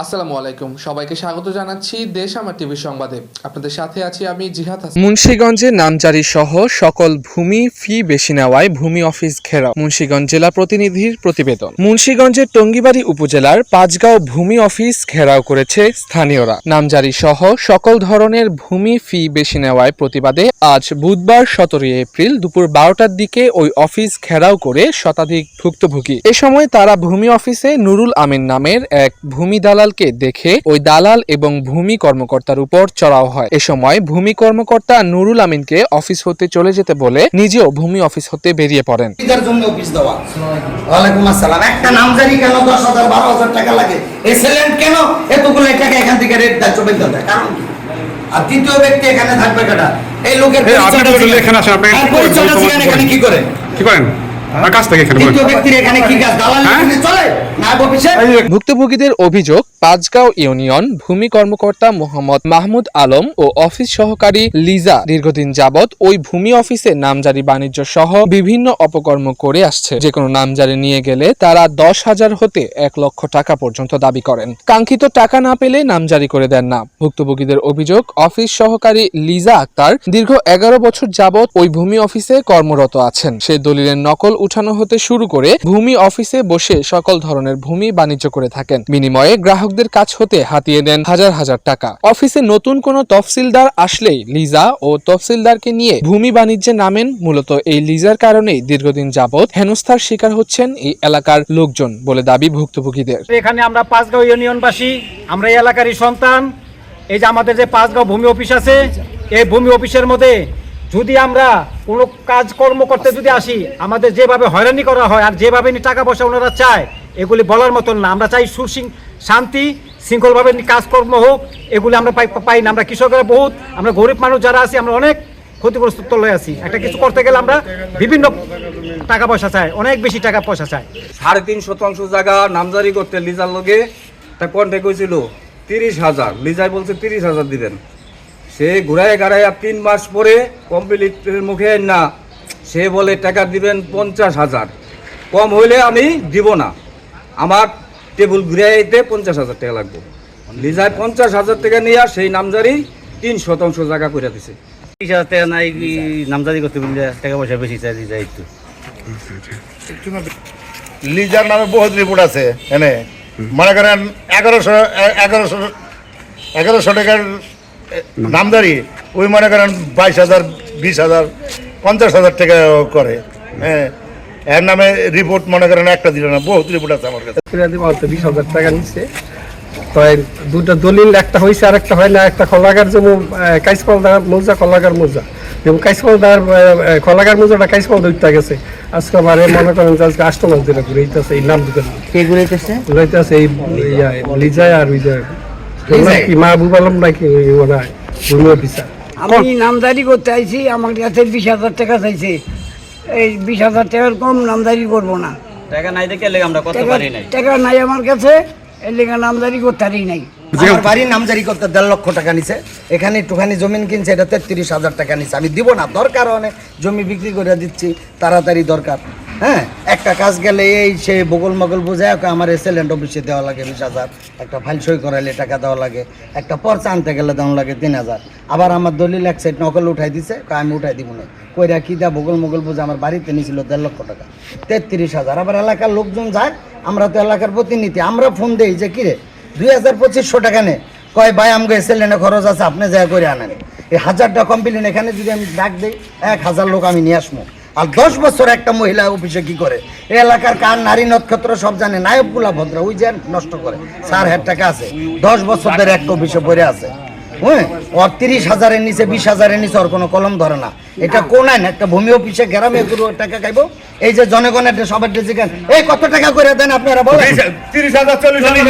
আসসালামু আলাইকুম। সবাইকে স্বাগত জানাচ্ছি দেশ আমার টিভি সংবাদে। আপনাদের সাথে আছি আমি জিহাদ হাসান। মুন্সীগঞ্জে নামজারি সহ সকল ভূমি ফি বেশি নেওয়ায় ভূমি অফিস ঘেরাও, মুন্সিগঞ্জ জেলা প্রতিনিধির প্রতিবেদন। মুন্সিগঞ্জের টঙ্গিবাড়ি উপজেলার পাঁচগাঁও ভূমি অফিস ঘেরাও করেছে স্থানীয়রা। নামজারি সহ সকল ধরনের ভূমি ফি বেশি নেওয়ায় প্রতিবাদে আজ বুধবার সতেরোই এপ্রিল দুপুর বারোটার দিকে ওই অফিস ঘেরাও করে শতাধিক ভুক্তভোগী। এ সময় তারা ভূমি অফিসে নুরুল আমিন নামের এক ভূমি দালালকে দেখে ওই দালাল এবং ভূমি কর্মকর্তার উপর চড়াও হয়। এ সময় ভূমি কর্মকর্তা নুরুল আমিনকে অফিস হতে চলে যেতে বলে নিজেও ভূমি অফিস হতে বেরিয়ে পড়েন। অফিস দেওয়া। ওয়ালাইকুম আসসালাম। একটা নামজারি কেন দশ হাজার বারো হাজার টাকা লাগে? এসেলেন্ট কেন? এতগুলো টাকা এখান থেকে রেট দেয় চোখে দেয় কারণ আর তৃতীয় ব্যক্তি এখানে থাকবে কেটা এই লোকের পরিচয়টা এখানে আসেন, আপনি আর পরিচয়টা তোমার- জিজ্ঞাসা এখানে কি করে? কি করেন? আর কাছ থেকে এখানে বলেন। তৃতীয় ব্যক্তির এখানে কি কাজ? দালাল হ্যাঁ? এখানে চলে? না অফিসে? এই যে ভুক্তভোগীদের অভিযোগ পাঁচগাঁও ইউনিয়ন ভূমি কর্মকর্তা মোহাম্মদ মাহমুদ আলম ও অফিস সহকারী লিজা দীর্ঘদিন যাবৎ ওই ভূমি অফিসে নামজারি বাণিজ্য সহ বিভিন্ন অপকর্ম করে আসছে। যে কোনো নামজারি নিয়ে গেলে তারা দশ হাজার হতে এক লক্ষ টাকা পর্যন্ত দাবি করেন। কাঙ্ক্ষিত টাকা না পেলে নামজারি করে দেন না। ভুক্তভোগীদের অভিযোগ, অফিস সহকারী লিজা আক্তার দীর্ঘ এগারো বছর যাবৎ ওই ভূমি অফিসে কর্মরত আছেন। সে দলিলের নকল উঠানো হতে শুরু করে ভূমি অফিসে বসে সকল ধরনের ভূমি বাণিজ্য করে থাকেন। বিনিময়ে গ্রাহকদের কাছ হতে হাতিয়ে নেন হাজার হাজার টাকা। অফিসে নতুন কোনো তফসিলদার আসলেই লিজা ও তফসিলদারকে নিয়ে ভূমি বাণিজ্যে নামেন মূলত এই লিজার কারণেই দীর্ঘদিন যাবৎ হেনস্থার শিকার হচ্ছেন এই এলাকার লোকজন বলে দাবি ভুক্তভোগীদের। এখানে আমরা পাঁচগাঁও ইউনিয়নবাসী, আমরা এই এলাকারই সন্তান। এই যে আমাদের যে পাঁচগাঁও ভূমি অফিস আছে, এই ভূমি অফিসের মধ্যে যদি আমরা কোনো কাজকর্ম করতে যদি আসি, আমাদের যেভাবে হয়রানি করা হয় আর যেভাবে টাকা পয়সা ওনারা চায়, এগুলি বলার মতন না। আমরা চাই সুশৃং শান্তি, শৃঙ্খলভাবে কাজকর্ম হোক, এগুলি আমরা পাই না। আমরা কৃষকেরা বহুত, আমরা গরিব মানুষ যারা আছি, আমরা অনেক ক্ষতিগ্রস্ত তলে আছি। একটা কিছু করতে গেলে আমরা বিভিন্ন টাকা পয়সা চাই, অনেক বেশি টাকা পয়সা চাই। সাড়ে তিন শতাংশ জায়গা নামজারি করতে লিজার লগে তা কন্ট্যাক্ট হয়েছিল তিরিশ হাজার। লিজার বলছে, তিরিশ হাজার দিবেন। সে ঘুরায় গাড়াইয়া তিন মাস পরে কমপ্লিটের মুখে না, সে বলে, টাকা দিবেন পঞ্চাশ হাজার। কম হইলে আমি দিব না। আমার টেবিল ঘুরাইতে পঞ্চাশ হাজার টাকা লাগবে। লিজায় পঞ্চাশ হাজার টাকা নিয়ে সেই নামজারি তিন শতাংশ জায়গা করে দিছে। তিরিশ হাজার টাকা নাই কি নামজারি করতে বললে টাকা পয়সা বেশি চাই যায় একটু। লিজার নামে বহুত রিপোর্ট আছে এনে। মনে করেন এগারোশো এগারোশো এগারোশো টাকার নামদারি ওই মনে করেন বাইশ হাজার বিশ হাজার পঞ্চাশ হাজার টাকা করে হ্যাঁ। এর নামে রিপোর্ট মনে করেন একটা দিল না বহুত রিপোর্ট আছে আমার কাছে। বিশ হাজার টাকা নিচ্ছে তো দুটা দলিল একটা হয়েছে আর একটা হয় না একটা কলাগার যেমন কাইসপালদার মোজা কলাগার মোজা। যেমন কাইসপালদার কলাগার মোজাটা কাইসপাল দৈত্যা গেছে। আজকে আবার মনে করেন যে আজকে আষ্ট মাস দিলে এই নাম দুটো কে ঘুরাইতেছে ঘুরাইতেছে এই ইয়া, লিজায় আর কি মাহবুব আলম নাকি ভূমি অফিসার আমি নামদারি করতে আইছি আমার কাছে বিশ হাজার টাকা চাইছে। এই বিশ হাজার টাকার কম নামদারি করব না। টাকা নাই দেখে লেগে আমরা করতে পারি নাই। টাকা নাই আমার কাছে এর লেগে নামদারি করতে পারি নাই। আমার বাড়ির নামজারি করতে দেড় লক্ষ টাকা নিছে এখানে একটুখানি জমিন কিনছে এটা তেত্রিশ হাজার টাকা নিছে। আমি দিব না দরকার অনেক। জমি বিক্রি করে দিচ্ছি তাড়াতাড়ি দরকার। হ্যাঁ একটা কাজ গেলে এই সে বগল মগল বোঝায়, ওকে আমার এসএলএন্ড অফিসে দেওয়া লাগে বিশ হাজার। একটা ফাইল সই করাইলে টাকা দেওয়া লাগে। একটা পর্চা আনতে গেলে দেওয়া লাগে তিন হাজার। আবার আমার দলিল এক সাইড নকল উঠাই দিছে আমি উঠাই দিব না। কইরা কি দা বগল মগল বোঝা আমার বাড়িতে নিয়েছিল দেড় লক্ষ টাকা, তেত্রিশ হাজার। আবার এলাকার লোকজন যায়, আমরা তো এলাকার প্রতিনিধি, আমরা ফোন দেই যে, কিরে, দুই হাজার পঁচিশশো টাকা নে। কয়, ভাই আমাকে এসএলএনে খরচ আছে, আপনি যা করে আনেন। এই হাজারটা কমপ্লেন এখানে যদি আমি ডাক দিই, এক হাজার লোক আমি নিয়ে আসব। আর দশ বছর একটা মহিলা অফিসে কি করে এলাকার কার নারী নক্ষত্র সব জানে নায়কগুলা ভদ্র ওই যে নষ্ট করে স্যার হের টাকা আছে দশ বছর ধরে একটা অফিসে পড়ে আছে হ্যাঁ ওর তিরিশ হাজারের নিচে বিশ হাজারের নিচে ওর কোনো কলম ধরে না এটা কোন আইন একটা ভূমি অফিসে গ্রামে গুরু টাকা খাইবো এই যে জনগণের সবার ডেজিকান এই কত টাকা করে দেন আপনারা বলেন তিরিশ হাজার চল্লিশ হাজার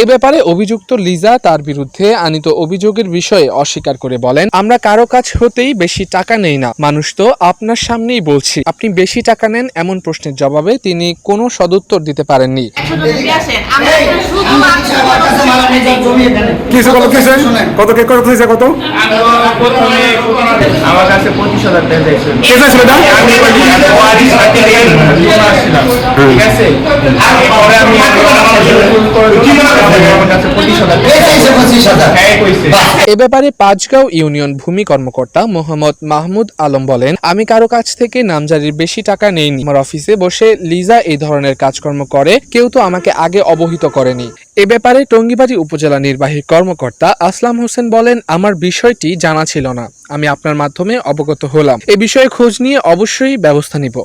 এ ব্যাপারে অভিযুক্ত লিজা তার বিরুদ্ধে আনিত অভিযোগের বিষয়ে অস্বীকার করে বলেন আমরা কারও কাছ হতেই বেশি টাকা নেই না। মানুষ তো আপনার সামনেই বলছি আপনি বেশি টাকা নেন এমন প্রশ্নের জবাবে তিনি কোনো সদুত্তর দিতে পারেননি। কিসে কত কিসে কত কে কত হয়েছে কত? আমার কাছে পঁচিশ হাজার টাকা এটা ঠিক আছে? এ ব্যাপারে পাঁচগাঁও ইউনিয়ন ভূমি কর্মকর্তা মোহাম্মদ মাহমুদ আলম বলেন, আমি কারও কাছ থেকে নামজারির বেশি টাকা নেইনি। আমার অফিসে বসে লিজা এই ধরনের কাজকর্ম করে। কেউ তো আমাকে আগে অবহিত করেনি। এ ব্যাপারে টঙ্গিবাড়ি উপজেলা নির্বাহী কর্মকর্তা আসলাম হোসেন বলেন, আমার বিষয়টি জানা ছিল না। আমি আপনার মাধ্যমে অবগত হলাম। এ বিষয়ে খোঁজ নিয়ে অবশ্যই ব্যবস্থা নিব।